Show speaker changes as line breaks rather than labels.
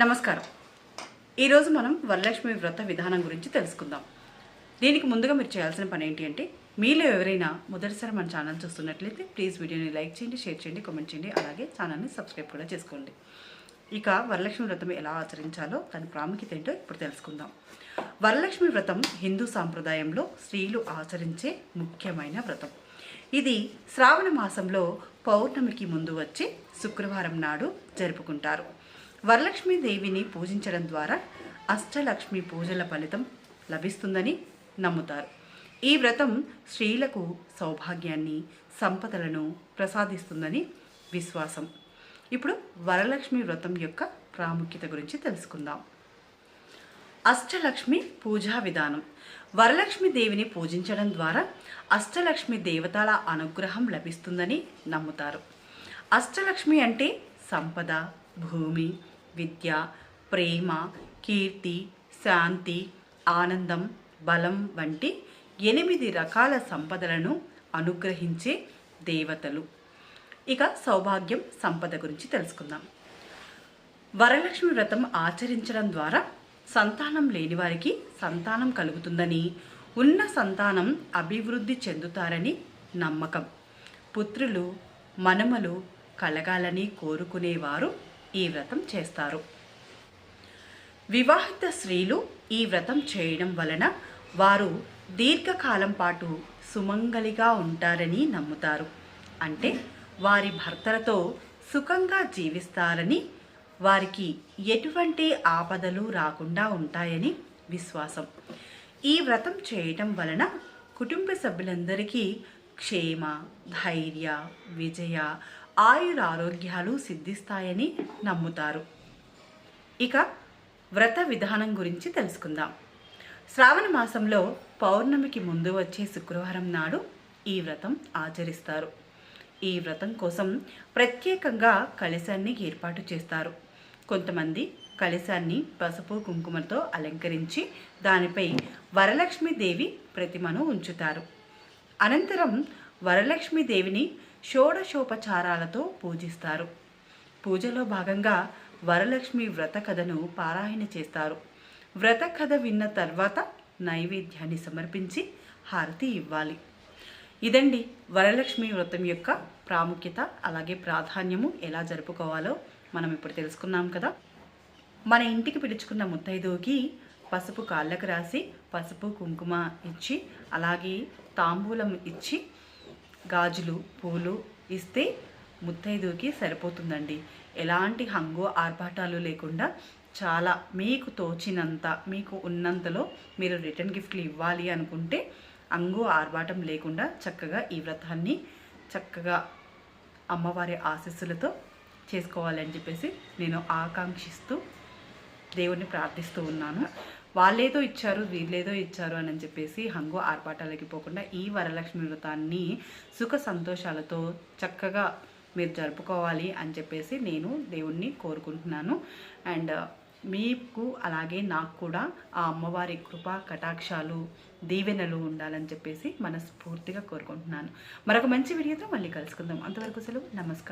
నమస్కారం. ఈరోజు మనం వరలక్ష్మి వ్రత విధానం గురించి తెలుసుకుందాం. దీనికి ముందుగా మీరు చేయాల్సిన పని ఏంటి అంటే మీలో ఎవరైనా మొదటిసారి మన ఛానల్ చూస్తున్నట్లయితే ప్లీజ్ వీడియోని లైక్ చేయండి షేర్ చేయండి కామెంట్ చేయండి అలాగే ఛానల్ని సబ్స్క్రైబ్ కూడా చేసుకోండి. ఇక వరలక్ష్మి వ్రతం ఎలా ఆచరించాలో దాని ప్రాముఖ్యత ఏంటో ఇప్పుడు తెలుసుకుందాం. వరలక్ష్మి వ్రతం హిందూ సాంప్రదాయంలో స్త్రీలు ఆచరించే ముఖ్యమైన వ్రతం. ఇది శ్రావణ మాసంలో పౌర్ణమికి ముందు వచ్చే శుక్రవారం నాడు జరుపుకుంటారు. వరలక్ష్మీదేవిని పూజించడం ద్వారా అష్టలక్ష్మి పూజల ఫలితం లభిస్తుందని నమ్ముతారు. ఈ వ్రతం స్త్రీలకు సౌభాగ్యాన్ని సంపదలను ప్రసాదిస్తుందని విశ్వాసం. ఇప్పుడు వరలక్ష్మి వ్రతం యొక్క ప్రాముఖ్యత గురించి తెలుసుకుందాం. అష్టలక్ష్మి పూజా విధానం. వరలక్ష్మి దేవిని పూజించడం ద్వారా అష్టలక్ష్మి దేవతల అనుగ్రహం లభిస్తుందని నమ్ముతారు. అష్టలక్ష్మి అంటే సంపద భూమి విద్య ప్రేమ కీర్తి శాంతి ఆనందం బలం వంటి ఎనిమిది రకాల సంపదలను అనుగ్రహించే దేవతలు. ఇక సౌభాగ్యం సంపద గురించి తెలుసుకుందాం. వరలక్ష్మి వ్రతం ఆచరించడం ద్వారా సంతానం లేని వారికి సంతానం కలుగుతుందని ఉన్న సంతానం అభివృద్ధి చెందుతారని నమ్మకం. పుత్రులు మనుమలు కలగాలని కోరుకునేవారు ఈ వ్రతం చేస్తారు. వివాహిత స్త్రీలు ఈ వ్రతం చేయడం వలన వారు దీర్ఘకాలం పాటు సుమంగలిగా ఉంటారని నమ్ముతారు. అంటే వారి భర్తలతో సుఖంగా జీవిస్తారని వారికి ఎటువంటి ఆపదలు రాకుండా ఉంటాయని విశ్వాసం. ఈ వ్రతం చేయటం వలన కుటుంబ సభ్యులందరికీ క్షేమ ధైర్య విజయ ఆయురారోగ్యాలు సిద్ధిస్తాయని నమ్ముతారు. ఇక వ్రత విధానం గురించి తెలుసుకుందాం. శ్రావణ మాసంలో పౌర్ణమికి ముందు వచ్చే శుక్రవారం నాడు ఈ వ్రతం ఆచరిస్తారు. ఈ వ్రతం కోసం ప్రత్యేకంగా కలశాన్ని ఏర్పాటు చేస్తారు. కొంతమంది కలశాన్ని పసుపు కుంకుమతో అలంకరించి దానిపై వరలక్ష్మీదేవి ప్రతిమను ఉంచుతారు. అనంతరం వరలక్ష్మీదేవిని షోడశోపచారాలతో పూజిస్తారు. పూజలో భాగంగా వరలక్ష్మి వ్రత కథను పారాయణ చేస్తారు. వ్రత కథ విన్న తర్వాత నైవేద్యాన్ని సమర్పించి హారతి ఇవ్వాలి. ఇదండి వరలక్ష్మి వ్రతం యొక్క ప్రాముఖ్యత అలాగే ప్రాధాన్యము ఎలా జరుపుకోవాలో మనం ఇప్పుడు తెలుసుకున్నాం కదా. మన ఇంటికి పిలుచుకున్న ముత్తైదువుకి పసుపు కాళ్ళకు రాసి పసుపు కుంకుమ ఇచ్చి అలాగే తాంబూలం ఇచ్చి గాజులు పూలు ఇస్తే ముత్తైదువుకి సరిపోతుందండి. ఎలాంటి హంగు ఆర్భాటాలు లేకుండా చాలా మీకు తోచినంత మీకు ఉన్నంతలో మీరు రిటర్న్ గిఫ్ట్లు ఇవ్వాలి అనుకుంటే అంగు ఆర్భాటం లేకుండా చక్కగా ఈ వ్రతాన్ని చక్కగా అమ్మవారి ఆశీస్సులతో చేసుకోవాలని చెప్పేసి నేను ఆకాంక్షిస్తూ దేవుణ్ణి ప్రార్థిస్తూ ఉన్నాను. వాళ్ళేదో ఇచ్చారు వీళ్ళేదో ఇచ్చారు అని చెప్పేసి హంగు ఆర్పాటాలకి పోకుండా ఈ వరలక్ష్మి వ్రతాన్ని సుఖ సంతోషాలతో చక్కగా మీరు జరుపుకోవాలి అని చెప్పేసి నేను దేవుణ్ణి కోరుకుంటున్నాను. అండ్ మీకు అలాగే నాకు కూడా ఆ అమ్మవారి కృప కటాక్షాలు దీవెనలు ఉండాలని చెప్పేసి మనస్ఫూర్తిగా కోరుకుంటున్నాను. మరొక మంచి వీడియోతో మళ్ళీ కలుసుకుందాం. అంతవరకు సెలవు. నమస్కారం.